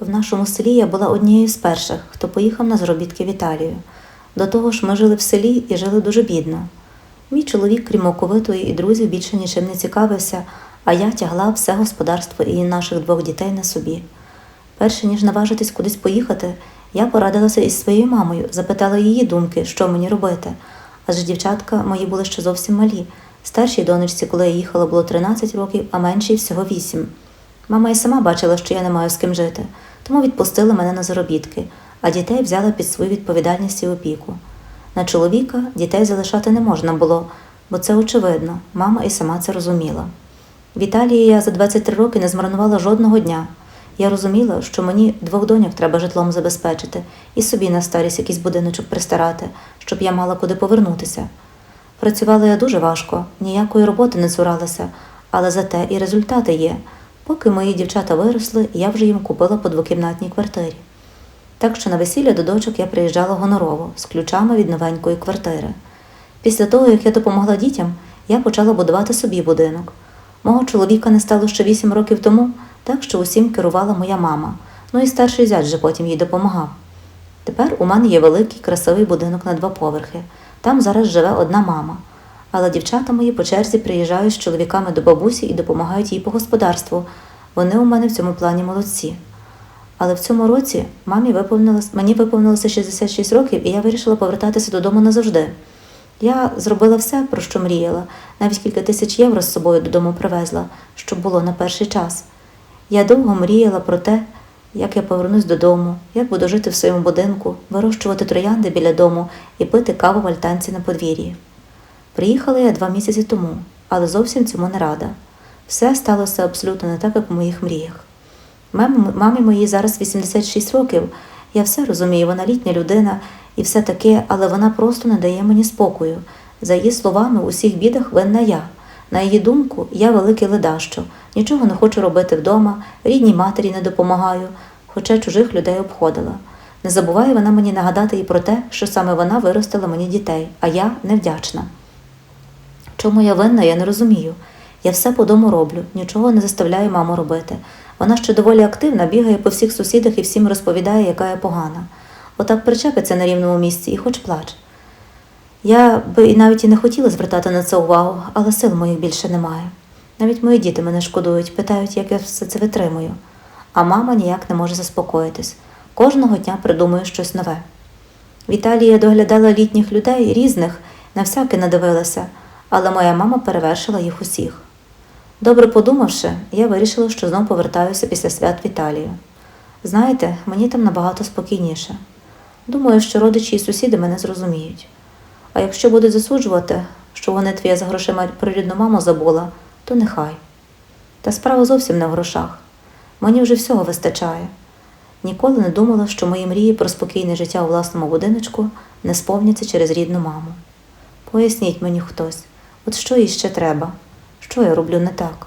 В нашому селі я була однією з перших, хто поїхав на заробітки в Італію. До того ж, ми жили в селі і жили дуже бідно. Мій чоловік, крім оковитої і друзів, більше нічим не цікавився, а я тягла все господарство і наших двох дітей на собі. Перше ніж наважитись кудись поїхати, я порадилася із своєю мамою, запитала її думки, що мені робити. Адже дівчатка мої були ще зовсім малі. Старшій донечці, коли я їхала, було 13 років, а меншій всього 8. Мама і сама бачила, що я не маю з ким жити, тому відпустила мене на заробітки, а дітей взяла під свою відповідальність і опіку. На чоловіка дітей залишати не можна було, бо це очевидно, мама і сама це розуміла. В Італії я за 23 роки не змарнувала жодного дня. Я розуміла, що мені двох доньок треба житлом забезпечити і собі на старість якийсь будиночок пристарати, щоб я мала куди повернутися. Працювала я дуже важко, ніякої роботи не цуралася, але зате і результати є. Поки мої дівчата виросли, я вже їм купила по двокімнатній квартирі. Так що на весілля до дочок я приїжджала гонорово з ключами від новенької квартири. Після того, як я допомогла дітям, я почала будувати собі будинок. Мого чоловіка не стало ще вісім років тому, так що усім керувала моя мама, ну і старший зять вже потім їй допомагав. Тепер у мене є великий красивий будинок на два поверхи. Там зараз живе одна мама. Але дівчата мої по черзі приїжджають з чоловіками до бабусі і допомагають їй по господарству. Вони у мене в цьому плані молодці. Але в цьому році мамі виповнилось, мені виповнилося 66 років, і я вирішила повертатися додому назавжди. Я зробила все, про що мріяла, навіть кілька тисяч євро з собою додому привезла, щоб було на перший час. Я довго мріяла про те, як я повернусь додому, як буду жити в своєму будинку, вирощувати троянди біля дому і пити каву в альтанці на подвір'ї. Приїхала я два місяці тому, але зовсім цьому не рада. Все сталося абсолютно не так, як у моїх мріях. Мамі моїй зараз 86 років. Я все розумію, вона літня людина і все таке, але вона просто не дає мені спокою. За її словами, у всіх бідах винна я. На її думку, я великий ледащо, нічого не хочу робити вдома, рідній матері не допомагаю, хоча чужих людей обходила. Не забуває вона мені нагадати і про те, що саме вона виростила мені дітей, а я невдячна. Чому я винна, я не розумію. Я все по дому роблю, нічого не заставляю маму робити. Вона ще доволі активна, бігає по всіх сусідах і всім розповідає, яка я погана. Отак причепиться на рівному місці і хоч плач. Я би і навіть і не хотіла звертати на це увагу, але сил моїх більше немає. Навіть мої діти мене шкодують, питають, як я все це витримую. А мама ніяк не може заспокоїтись. Кожного дня придумує щось нове. В Італії я доглядала літніх людей різних, на всяке надивилася, але моя мама перевершила їх усіх. Добре подумавши, я вирішила, що знов повертаюся після свят в Італію. Знаєте, мені там набагато спокійніше. Думаю, що родичі і сусіди мене зрозуміють. А якщо будуть засуджувати, що вони твоя за грошима про рідну маму забула, то нехай. Та справа зовсім не в грошах. Мені вже всього вистачає. Ніколи не думала, що мої мрії про спокійне життя у власному будиночку не сповняться через рідну маму. Поясніть мені хтось, от що їй ще треба? Що я роблю не так?